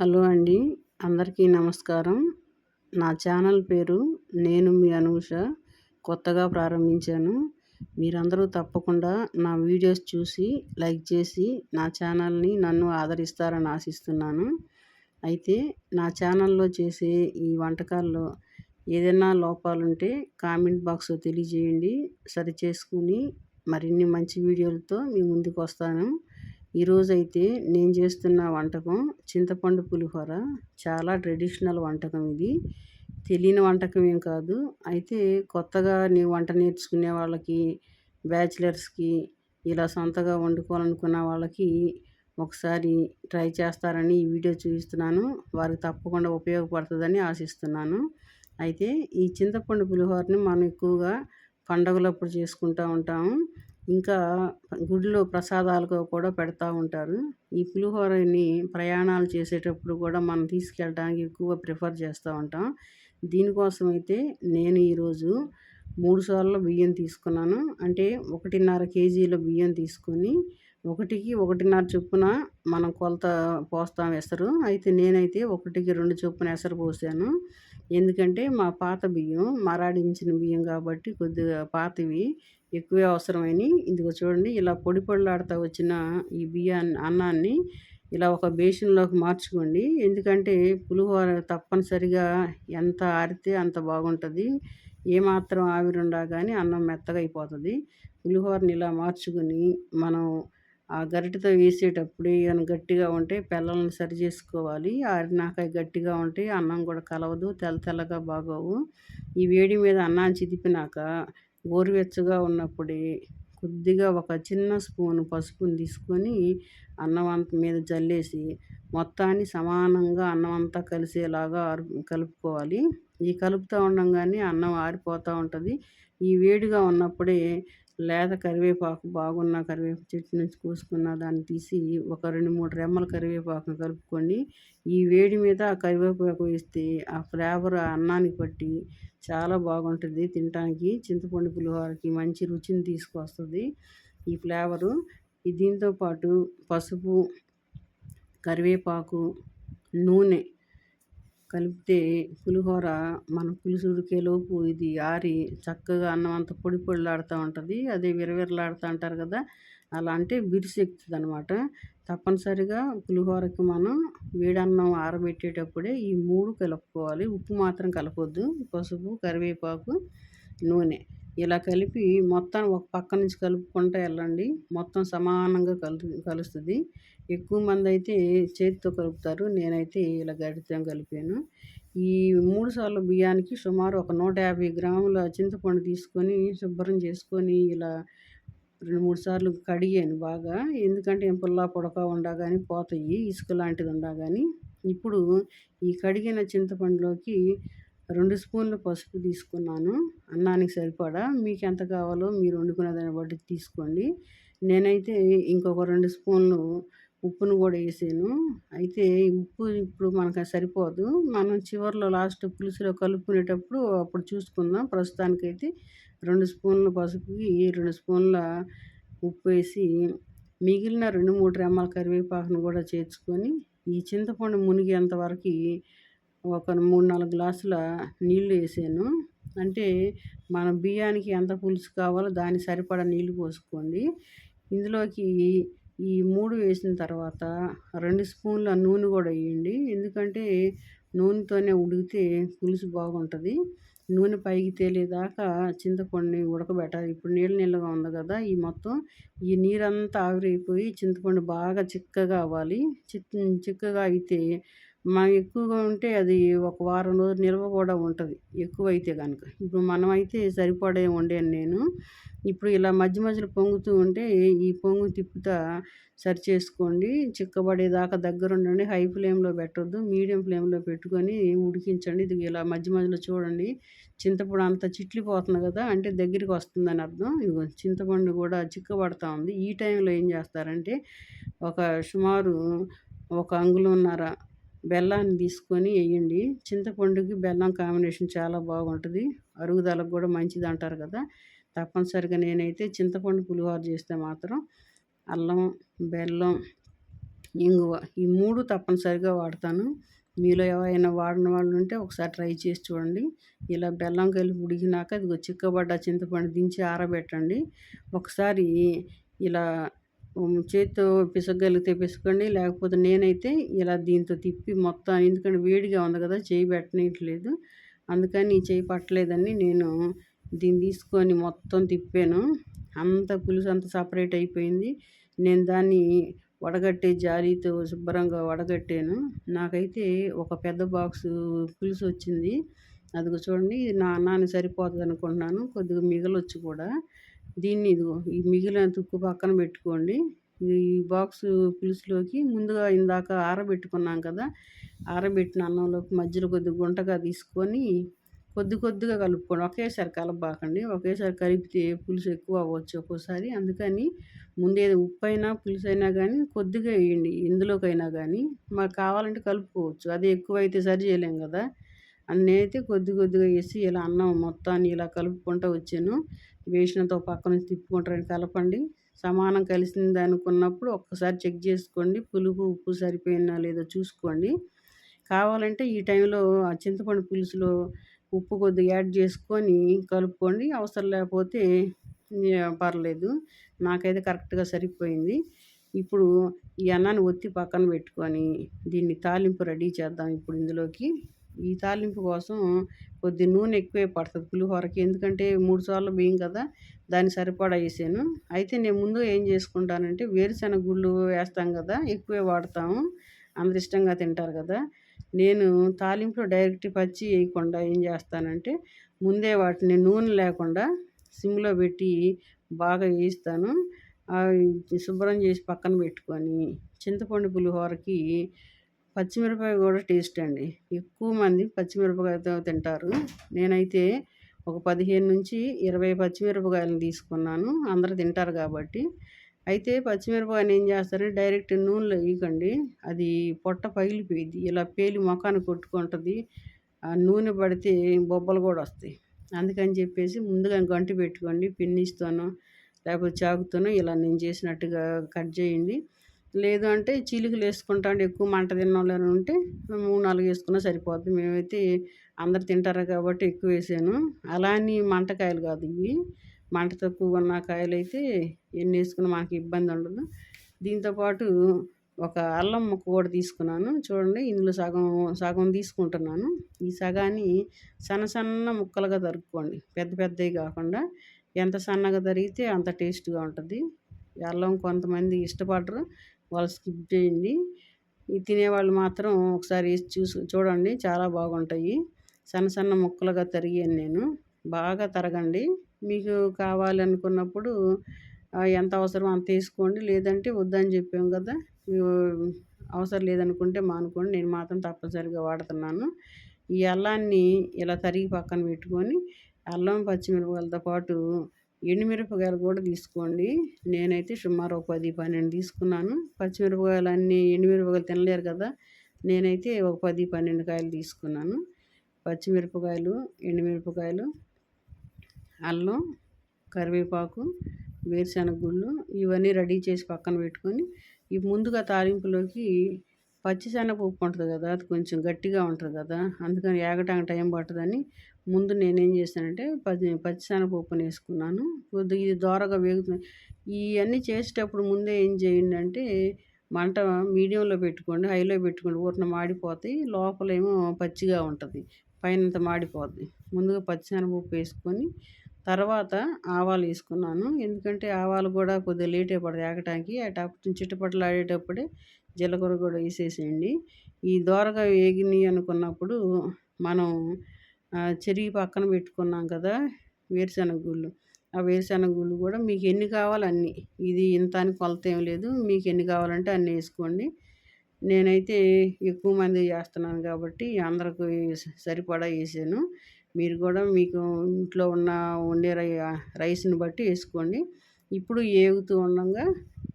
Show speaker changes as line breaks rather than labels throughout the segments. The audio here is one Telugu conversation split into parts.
హలో అండి అందరికీ నమస్కారం. నా ఛానల్ పేరు నేను మీ అనూష. కొత్తగా ప్రారంభించాను. మీరందరూ తప్పకుండా నా వీడియోస్ చూసి లైక్ చేసి నా ఛానల్ని నన్ను ఆదరిస్తారని ఆశిస్తున్నాను. అయితే నా ఛానల్లో చేసే ఈ వంటకాల్లో ఏదైనా లోపాలుంటే కామెంట్ బాక్స్లో తెలియజేయండి. సరిచేసుకుని మరిన్ని మంచి వీడియోలతో మీ ముందుకు వస్తాను ఈరోజైతే నేను చేస్తున్న వంటకం చింతపండు పులిహోర. చాలా ట్రెడిషనల్ వంటకం ఇది. తెలియని వంటకం ఏం కాదు. అయితే కొత్తగా నీ వంట నేర్చుకునే వాళ్ళకి బ్యాచిలర్స్కి ఇలా సొంతగా వండుకోవాలనుకున్న వాళ్ళకి ఒకసారి ట్రై చేస్తారని ఈ వీడియో చూపిస్తున్నాను. వారికి తప్పకుండా ఉపయోగపడుతుందని ఆశిస్తున్నాను. అయితే ఈ చింతపండు పులిహోరని మనం ఎక్కువగా పండగలప్పుడు చేసుకుంటూ ఉంటాము. ఇంకా గుడిలో ప్రసాదాలుగా కూడా పెడతా ఉంటారు. ఈ పులిహోరని ప్రయాణాలు చేసేటప్పుడు కూడా మనం తీసుకెళ్ళడానికి ఎక్కువ ప్రిఫర్ చేస్తూ ఉంటాం. దీనికోసం అయితే నేను ఈరోజు మూడు సార్లు బియ్యం తీసుకున్నాను. అంటే ఒకటిన్నర కేజీల బియ్యం తీసుకొని ఒకటికి ఒకటిన్నర చొప్పున మనం కొలత పోస్తాం ఎసరు అయితే నేనైతే ఒకటికి రెండు చొప్పున ఎసరు పోసాను. ఎందుకంటే మా పాత బియ్యం మరాడించిన బియ్యం కాబట్టి కొద్దిగా పాతవి. ఎక్కువే అవసరమైనవి ఇందుకు చూడండి ఇలా పొడి పొడిలాడుతూ వచ్చిన ఈ బియ్యాన్ని అన్నాన్ని ఇలా ఒక బేసిన్లోకి మార్చుకోండి. ఎందుకంటే పులిహోర తప్పనిసరిగా ఎంత ఆరితే అంత బాగుంటుంది. ఏమాత్రం ఆవిరుండా కానీ అన్నం మెత్తగా అయిపోతుంది. పులిహోరని ఇలా మార్చుకొని మనం ఆ గరిటతో వేసేటప్పుడు ఏమైనా గట్టిగా ఉంటే పిల్లల్ని సరి చేసుకోవాలి. ఆరినాక గట్టిగా ఉంటే అన్నం కూడా కలవదు తెల్ల తెల్లగా బాగోవు. ఈ వేడి మీద అన్నాన్ని చిదిపినాక గోరువెచ్చగా ఉన్నప్పుడే కొద్దిగా ఒక చిన్న స్పూను పసుపుని తీసుకొని అన్నం అంత మీద జల్లేసి మొత్తాన్ని సమానంగా అన్నం అంతా కలిసేలాగా కలుపుకోవాలి. ఈ కలుపుతూ ఉండంగానే అన్నం ఆరిపోతూ ఉంటుంది. ఈ వేడిగా ఉన్నప్పుడే లేత కరివేపాకు బాగున్న కరివేపాకు చెట్టు నుంచి కోసుకున్న దాన్ని తీసి ఒక రెండు మూడు రెమ్మల కరివేపాకును కలుపుకొని ఈ వేడి మీద ఆ కరివేపాకు వేస్తే ఆ ఫ్లేవర్ అన్నానికి పట్టి చాలా బాగుంటుంది తినడానికి చింతపండు పులిహోరకి మంచి రుచిని తీసుకొస్తుంది ఈ ఫ్లేవరు. దీంతో పాటు పసుపు కరివేపాకు నూనె కలిపితే పులిహోర మన పులుసు ఉడికేలోపు ఇది ఆరి చక్కగా అన్నం అంత పొడి పొడిలాడుతూ ఉంటుంది. అదే విరవిరలాడుతూ అంటారు కదా అలా అంటే బిరుసెక్కుతుంది అనమాట తప్పనిసరిగా పులిహోరకి మనం వేడన్నం ఆరబెట్టేటప్పుడే ఈ మూడు కలుపుకోవాలి. ఉప్పు మాత్రం కలపొద్దు. పసుపు కరివేపాకు నూనె. ఇలా కలిపి మొత్తం ఒక పక్క నుంచి కలుపుకుంటూ వెళ్ళండి. మొత్తం సమానంగా కలు కలుస్తుంది. ఎక్కువ మంది అయితే చేతితో కలుపుతారు. నేనైతే ఇలా గడితం కలిపాను. ఈ మూడు సార్లు బియ్యానికి సుమారు ఒక నూట యాభై గ్రాముల చింతపండు తీసుకొని శుభ్రం చేసుకొని ఇలా రెండు మూడు సార్లు కడిగాను బాగా. ఎందుకంటే పుల్లా పొడక ఉండా కానీ పోతాయి. ఇసుక లాంటిది ఉండా కానీ ఇప్పుడు ఈ కడిగిన చింతపండులోకి రెండు స్పూన్లు పసుపు తీసుకున్నాను. అన్నానికి సరిపడా. మీకు ఎంత కావాలో మీరు వండుకునే దాన్ని బట్టి తీసుకోండి. నేనైతే ఇంకొక రెండు స్పూన్లు ఉప్పును కూడా వేసాను. అయితే ఉప్పు ఇప్పుడు మనకు సరిపోదు. మనం చివరిలో లాస్ట్ పులుసులో కలుపుకునేటప్పుడు అప్పుడు చూసుకుందాం. ప్రస్తుతానికైతే రెండు స్పూన్ల పసుపుకి రెండు స్పూన్ల ఉప్పు వేసి మిగిలిన రెండు మూడు రెమ్మల కరివేపాకును కూడా చేర్చుకొని ఈ చింతపండు మునిగేంత వరకు ఒక మూడు నాలుగు గ్లాసుల నీళ్ళు వేసాను. అంటే మన బియ్యానికి ఎంత పులుసు కావాలో దాని సరిపడా నీళ్ళు పోసుకోండి. ఇందులోకి ఈ మూడు వేసిన తర్వాత రెండు స్పూన్ల నూనె కూడా వేయండి. ఎందుకంటే నూనెతోనే ఉడికితే పులుసు బాగుంటుంది. నూనె పైకి తేలేదాకా చింతపండుని ఉడకబెట్టాలి. ఇప్పుడు నీళ్ళ నీళ్ళగా ఉంది కదా ఈ మొత్తం. ఈ నీరంతా ఆవిరైపోయి చింతపండు బాగా చిక్కగా అవ్వాలి. చిక్కగా అయితే మనం ఎక్కువగా ఉంటే అది ఒక వారం రోజులు నిల్వ కూడా ఉంటుంది. ఎక్కువైతే కనుక ఇప్పుడు మనమైతే సరిపడే వండాను నేను. ఇప్పుడు ఇలా మధ్య మధ్యలో పొంగుతూ ఉంటే ఈ పొంగు తిప్పుతా సరి చేసుకోండి. చిక్కబడేదాకా దగ్గర ఉండండి హై ఫ్లేమ్లో పెట్టొద్దు. మీడియం ఫ్లేమ్లో పెట్టుకొని ఉడికించండి. ఇది ఇలా మధ్య మధ్యలో చూడండి. చింతపండు అంత చిట్లిపోతుంది కదా అంటే దగ్గరికి వస్తుందని అర్థం. ఇదిగో చింతపండు కూడా చిక్కబడతా ఉంది. ఈ టైంలో ఏం చేస్తారంటే ఒక సుమారు ఒక అంగుళన్నర బెల్లాన్ని తీసుకొని వేయండి చింతపండుకి బెల్లం కాంబినేషన్ చాలా బాగుంటుంది. అరుగుదలకు కూడా మంచిది అంటారు కదా. తప్పనిసరిగా నేనైతే చింతపండు పులిహోర చేస్తే మాత్రం అల్లం బెల్లం ఇంగువ ఈ మూడు తప్పనిసరిగా వాడతాను. మీలో ఎవరైనా వాడిన వాళ్ళు ఉంటే ఒకసారి ట్రై చేసి చూడండి. ఇలా బెల్లం కలిపి ఉడికినాక అది చిక్కబడ్డ చింతపండు దించి ఆరబెట్టండి. ఒకసారి ఇలా చేతితో పిసగలిగితే పిసకండి లేకపోతే నేనైతే ఇలా దీంతో తిప్పి మొత్తం ఎందుకంటే వేడిగా ఉంది కదా చేయి పెట్టనట్లేదు అందుకని చేయి పట్టలేదని నేను దీన్ని తీసుకొని మొత్తం తిప్పాను. అంత పులుసు అంత సపరేట్ అయిపోయింది. నేను దాన్ని వడగట్టే జాలీతో శుభ్రంగా వడగట్టాను. నాకైతే ఒక పెద్ద బాక్స్ పులుసు వచ్చింది. అదిగో చూడండి నా అన్నాన్ని సరిపోతుంది అనుకుంటున్నాను. కొద్దిగా మిగలొచ్చు కూడా. దీన్ని ఇదిగో ఈ మిగిలిన తుక్కు పక్కన పెట్టుకోండి. ఈ బాక్స్ పులుసులోకి ముందుగా ఇందాక ఆరబెట్టుకున్నాం కదా ఆరబెట్టిన అన్నంలోకి మధ్యలో కొద్దిగా గుంటగా తీసుకొని కొద్ది కొద్దిగా కలుపుకోండి. ఒకేసారి కలపాకండి ఒకేసారి కలిపితే పులుసు ఎక్కువ అవ్వచ్చు ఒక్కోసారి. అందుకని ముందే ఉప్పు అయినా పులుసు అయినా కానీ కొద్దిగా వేయండి. ఇందులోకైనా కానీ మాకు కావాలంటే కలుపుకోవచ్చు. అది ఎక్కువ అయితే సరి చేయలేం కదా. అన్నైతే కొద్ది కొద్దిగా వేసి ఇలా అన్నం మొత్తాన్ని ఇలా కలుపుకుంటూ వచ్చాను. వేసినతో నుంచి తిప్పుకుంటారని కలపండి. సమానం కలిసింది అనుకున్నప్పుడు ఒక్కసారి చెక్ చేసుకోండి. పులుపు ఉప్పు సరిపోయినా లేదో చూసుకోండి. కావాలంటే ఈ టైంలో ఆ చింతపండు పులుసులో ఉప్పు కొద్దిగా యాడ్ చేసుకొని కలుపుకోండి. అవసరం లేకపోతే పర్లేదు. నాకైతే కరెక్ట్గా సరిపోయింది. ఇప్పుడు ఈ అన్నాన్ని ఒత్తి పక్కన పెట్టుకొని దీన్ని తాలింపు రెడీ చేద్దాం ఇప్పుడు ఇందులోకి. ఈ తాలింపు కోసం కొద్ది నూనె ఎక్కువే పడుతుంది పులిహోరకి. ఎందుకంటే మూడు సార్లు బియ్యం కదా దాన్ని సరిపడా వేసాను. అయితే నేను ముందు ఏం చేసుకుంటానంటే వేరుశెనగ గుళ్ళు వేస్తాం కదా ఎక్కువే వాడతాము. అందరు ఇష్టంగా తింటారు కదా. నేను తాలింపులో డైరెక్ట్ పచ్చి వేయకుండా ఏం చేస్తానంటే ముందే వాటిని నూనె లేకుండా సిమ్లో పెట్టి బాగా వేయిస్తాను. శుభ్రం చేసి పక్కన పెట్టుకొని చింతపండు పులిహోరకి పచ్చిమిరపకాయ కూడా టేస్ట్ అండి. ఎక్కువ మంది పచ్చిమిరపకాయతో తింటారు. నేనైతే ఒక పదిహేను నుంచి ఇరవై పచ్చిమిరపకాయలను తీసుకున్నాను. అందరు తింటారు కాబట్టి. అయితే పచ్చిమిరపకాయని ఏం చేస్తారంటే డైరెక్ట్ నూనెలో వేయకండి. అది పొట్ట పగిలిపోయింది ఇలా పేలి ముఖాన్ని కొట్టుకుంటుంది. ఆ నూనె పడితే బొబ్బలు కూడా వస్తాయి. అందుకని చెప్పేసి ముందుగా గంటి పెట్టుకోండి. పిన్నిస్తోనో లేకపోతే చాకుతోనో ఇలా నేను చేసినట్టుగా కట్ చేయండి. లేదు అంటే చీలికలు వేసుకుంటా అంటే ఎక్కువ మంట తిన్న ఉంటే మూడు నాలుగు వేసుకున్నా సరిపోద్ది. మేమైతే అందరు తింటారు కాబట్టి ఎక్కువ వేసాను. అలా అని మంటకాయలు కాదు ఇవి. మంట తక్కువ ఉన్న కాయలు అయితే ఎన్ని వేసుకున్నా మనకి ఇబ్బంది ఉండదు. దీంతోపాటు ఒక అల్లం ముక్క కూడా తీసుకున్నాను. చూడండి ఇందులో సగం సగం తీసుకుంటున్నాను. ఈ సగాన్ని సన్న సన్న ముక్కలుగా తరుక్కోండి. పెద్ద పెద్దవి కాకుండా ఎంత సన్నగా తరిగితే అంత టేస్ట్గా ఉంటుంది. అల్లం కొంతమంది ఇష్టపడరు. వాళ్ళు స్కిప్ చేయండి. ఈ తినేవాళ్ళు మాత్రం ఒకసారి చూసి చూడండి. చాలా బాగుంటాయి. సన్న సన్న ముక్కలుగా తరిగాను నేను. బాగా తరగండి. మీకు కావాలనుకున్నప్పుడు ఎంత అవసరం అంత తీసుకోండి లేదంటే వద్దని చెప్పాము కదా. అవసరం లేదనుకుంటే మానుకోండి. నేను మాత్రం తప్పనిసరిగా వాడుతున్నాను. ఈ అల్లాన్ని ఇలా తరిగి పక్కన పెట్టుకొని అల్లం పచ్చిమిరపకాయలతో పాటు ఎండుమిరపకాయలు కూడా తీసుకోండి. నేనైతే సుమారు ఒక పది పన్నెండు తీసుకున్నాను. పచ్చిమిరపకాయలు అన్నీ ఎండుమిరపకాయలు తినలేరు కదా. నేనైతే ఒక పది పన్నెండు కాయలు తీసుకున్నాను. పచ్చిమిరపకాయలు ఎండుమిరపకాయలు అల్లం కరివేపాకు వేరుశనగ గుళ్ళు ఇవన్నీ రెడీ చేసి పక్కన పెట్టుకొని ఈ ముందుగా తాలింపులోకి పచ్చిశనగపప్పు ఉంటుంది కదా అది కొంచెం గట్టిగా ఉంటుంది కదా అందుకని ఏగటానికి టైం పడుతుందని ముందు నేనేం చేశానంటే పది పచ్చి పచ్చిశనగపప్పుని వేసుకున్నాను. కొద్దిగా ఇది దోరగా వేగుతుంది. ఇవన్నీ చేసేటప్పుడు ముందే ఏం చేయండి అంటే మంట మీడియంలో పెట్టుకోండి హైలో పెట్టుకోండి ఊరిన మాడిపోతాయి లోపలేమో పచ్చిగా ఉంటుంది పైనంత మాడిపోద్ది. ముందుగా పచ్చిశనగపప్పు వేసుకొని తర్వాత ఆవాలు వేసుకున్నాను. ఎందుకంటే ఆవాలు కూడా కొద్దిగా లేటే అయిపోతుంది ఏగటానికి అటు చిట్టుపట్లు ఆడేటప్పుడే జీలకర్ర కూడా వేసేసేయండి. ఈ దోరగా వేగినాయి అనుకున్నప్పుడు మనం చెరిగి పక్కన పెట్టుకున్నాం కదా వేరుశనగ గుళ్ళు ఆ వేరుశనగ గుళ్ళు కూడా మీకు ఎన్ని కావాలి అన్ని. ఇది ఇంత అని కొలత ఏం లేదు. మీకు ఎన్ని కావాలంటే అన్ని వేసుకోండి. నేనైతే ఎక్కువ మంది చేస్తున్నాను కాబట్టి అందరికి సరిపడా వేసాను. మీరు కూడా మీకు ఇంట్లో ఉన్న వండే రై రైస్ని బట్టి వేసుకోండి. ఇప్పుడు ఏగుతూ ఉండగా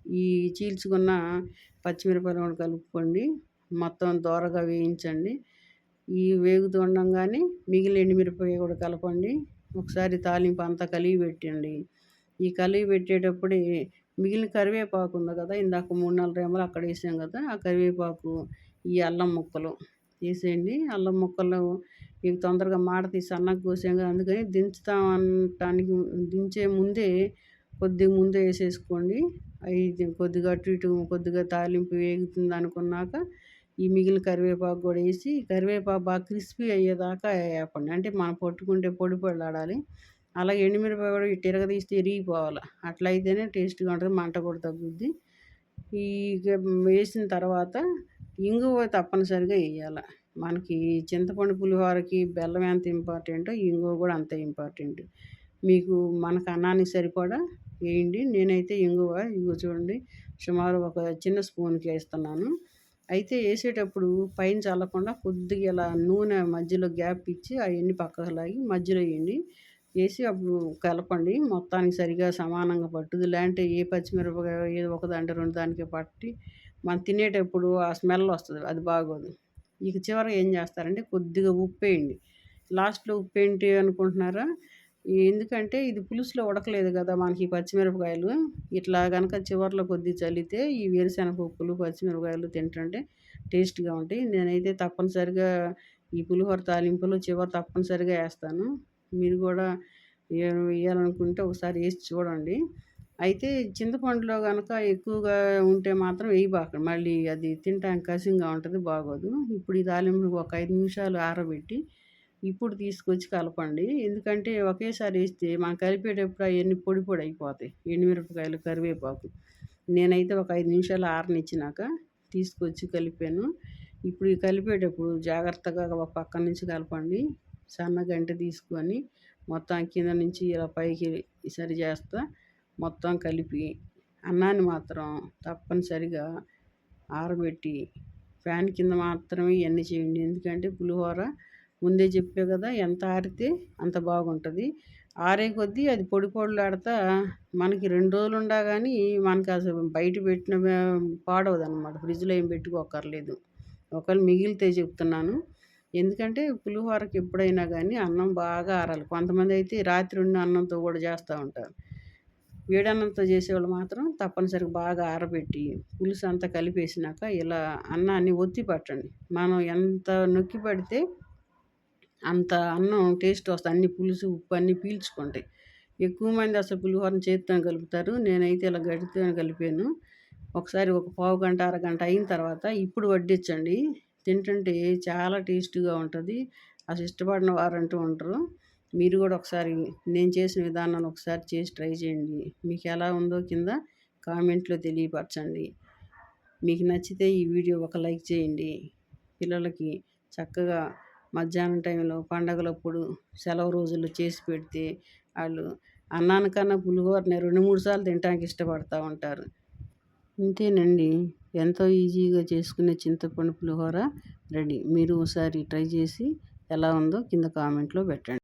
ఈ చీల్చుకున్న పచ్చిమిరపకాయలు కూడా కలుపుకోండి. మొత్తం దోరగా వేయించండి. ఈ వేగుతూ ఉండగానే మిగిలిన ఎండుమిరపకాయ కూడా కలపండి. ఒకసారి తాలింపు అంతా కలిగి పెట్టండి. ఈ కలిగి పెట్టేటప్పుడే మిగిలిన కరివేపాకు ఉంది కదా ఇందాక మూడు నాలుగు రేమలు అక్కడ వేసాం కదా ఆ కరివేపాకు ఈ అల్లం ముక్కలు వేసేయండి. అల్లం ముక్కలు మీకు తొందరగా మాట తీసి అన్నకు కోసాం కదా. అందుకని దించుతాం అనటానికి దించే ముందే కొద్దిగా ముందే వేసేసుకోండి. అవి కొద్దిగా అటు ఇటు కొద్దిగా తాలింపు వేగుతుంది అనుకున్నాక ఈ మిగిలిన కరివేపాకు కూడా వేసి కరివేపాకు బాగా క్రిస్పీ అయ్యేదాకా వేపండి. అంటే మనం పట్టుకుంటే పొడి పొడిలాడాలి అలాగే ఎండుమిరపాయ కూడా తిరగదీస్తే ఇరిగిపోవాలి అట్లా అయితేనే టేస్ట్గా ఉంటుంది మంట కూడా తగ్గుద్ది. ఈ వేసిన తర్వాత ఇంగువ తప్పనిసరిగా వేయాలి. మనకి చింతపండు పులిహోరకి బెల్లం ఎంత ఇంపార్టెంటో ఇంగువ కూడా అంత ఇంపార్టెంట్. మీకు మనకు అన్నానికి సరిపడా వేయండి. నేనైతే ఇంగువ ఇంగువ చూడండి సుమారు ఒక చిన్న స్పూన్కి వేస్తున్నాను. అయితే వేసేటప్పుడు పైన చల్లకుండా కొద్దిగా ఇలా నూనె మధ్యలో గ్యాప్ ఇచ్చి అవన్నీ పక్కకు లాగి మధ్యలో వేయండి. వేసి అప్పుడు కలపండి. మొత్తానికి సరిగా సమానంగా పట్టుది లేదంటే ఏ పచ్చిమిరపకాయ ఏదో ఒకదాంటే రెండు దానికి పట్టి మనం తినేటప్పుడు ఆ స్మెల్ వస్తుంది. అది బాగోదు. ఇక చివరికి ఏం చేస్తారంటే కొద్దిగా ఉప్పు వేయండి లాస్ట్లో ఉప్పు ఏంటి అనుకుంటున్నారా ఎందుకంటే ఇది పులుసులో ఉడకలేదు కదా మనకి పచ్చిమిరపకాయలు. ఇట్లా కనుక చివరిలో కొద్ది చల్లితే ఈ వేరుశెనగ పప్పులు పచ్చిమిరపకాయలు తింటుంటే టేస్ట్గా ఉంటాయి. నేనైతే తప్పనిసరిగా ఈ పులిహోర తాలింపులు చివరి తప్పనిసరిగా వేస్తాను. మీరు కూడా వేయాలనుకుంటే ఒకసారి వేసి చూడండి. అయితే చింతపండులో కనుక ఎక్కువగా ఉంటే మాత్రం వేయబాకండి మళ్ళీ అది తినటానికి కసింగా ఉంటుంది బాగోదు. ఇప్పుడు ఈ దాలింపు ఒక ఐదు నిమిషాలు ఆరబెట్టి ఇప్పుడు తీసుకొచ్చి కలపండి. ఎందుకంటే ఒకేసారి వేస్తే మనం కలిపేటప్పుడు అవన్నీ పొడి పొడి అయిపోతాయి. ఎండుమిరపకాయలు కరివేపాకు. నేనైతే ఒక ఐదు నిమిషాలు ఆరనిచ్చినాక తీసుకొచ్చి కలిపాను. ఇప్పుడు ఈ కలిపేటప్పుడు జాగ్రత్తగా ఒక పక్క నుంచి కలపండి. సన్న గంట తీసుకొని మొత్తం కింద నుంచి ఇలా పైకి సరి చేస్తా మొత్తం కలిపి అన్నాన్ని మాత్రం తప్పనిసరిగా ఆరబెట్టి ఫ్యాన్ కింద మాత్రమే ఇవన్నీ చేయండి. ఎందుకంటే పులిహోర ముందే చెప్పే కదా ఎంత ఆరితే అంత బాగుంటుంది. ఆరే కొద్దీ అది పొడి పొడులాడతా మనకి రెండు రోజులు ఉండా కానీ మనకి అసలు బయట పెట్టిన పాడవదు అనమాట ఫ్రిడ్జ్లో ఏం పెట్టుకోకర్లేదు ఒకవేళ మిగిలితే చెప్తున్నాను. ఎందుకంటే పులిహోరకి ఎప్పుడైనా కానీ అన్నం బాగా ఆరాలి. కొంతమంది అయితే రాత్రి ఉన్న అన్నంతో కూడా చేస్తూ ఉంటారు. వేడన్నంతో చేసేవాళ్ళు మాత్రం తప్పనిసరిగా బాగా ఆరబెట్టి పులుసు అంతా కలిపేసినాక ఇలా అన్నాన్ని ఒత్తి పట్టండి. మనం ఎంత నొక్కి పడితే అంత అన్నం టేస్ట్ వస్తుంది. అన్ని పులుసు ఉప్పు అన్నీ పీల్చుకుంటాయి. ఎక్కువ మంది అసలు పులిహోరని చేతితో కలుపుతారు. నేనైతే ఇలా గడితో కలిపాను. ఒకసారి ఒక పావు గంట అరగంట అయిన తర్వాత ఇప్పుడు వడ్డించండి. తింటుంటే చాలా టేస్టీగా ఉంటుంది. అసలు ఇష్టపడిన వారంటూ ఉంటారు మీరు కూడా ఒకసారి నేను చేసిన విధానాన్ని ఒకసారి చేసి ట్రై చేయండి. మీకు ఎలా ఉందో కింద కామెంట్లో తెలియపరచండి. మీకు నచ్చితే ఈ వీడియో ఒక లైక్ చేయండి. పిల్లలకి చక్కగా మధ్యాహ్నం టైంలో పండగలప్పుడు సెలవు రోజుల్లో చేసి పెడితే వాళ్ళు అన్నానికన్నా పులిహోరని రెండు మూడు సార్లు తినడానికి ఇష్టపడతూ ఉంటారు. అంతేనండి ఎంతో ఈజీగా చేసుకునే చింతపండు పులిహోర రెడీ. మీరు ఒకసారి ట్రై చేసి ఎలా ఉందో కింద కామెంట్లో పెట్టండి.